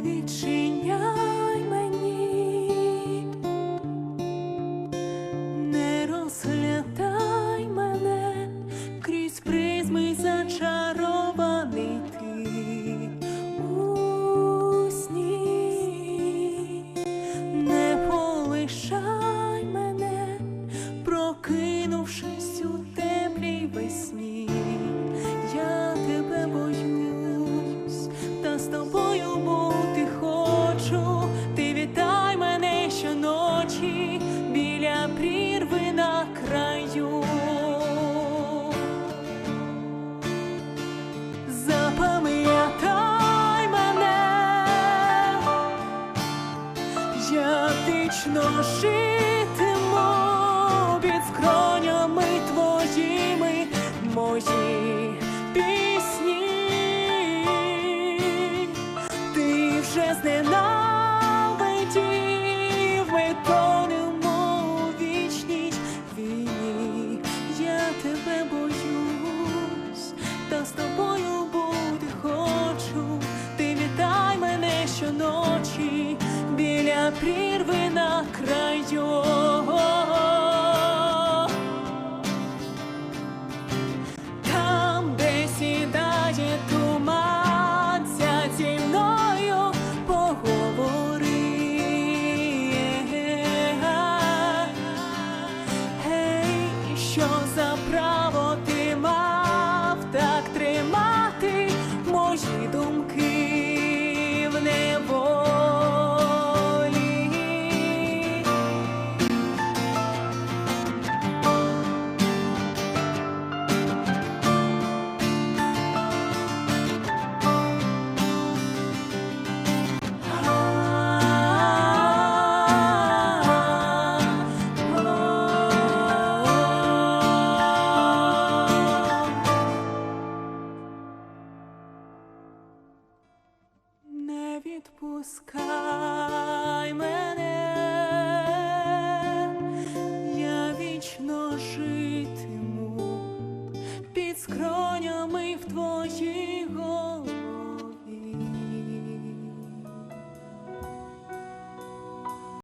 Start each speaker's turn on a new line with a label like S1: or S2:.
S1: відчиняй мені, не розглядай мене крізь призми зачарований сні, не полишай мене, прокинувшись у теплій весні. Я тебе боюсь, та з тобою житиму під скронями твоїми мої пісні. Ти вже зненавидів, зі мною поговори. Гей, що за право відпускай мене, я вічно житиму під скронями в твоїй.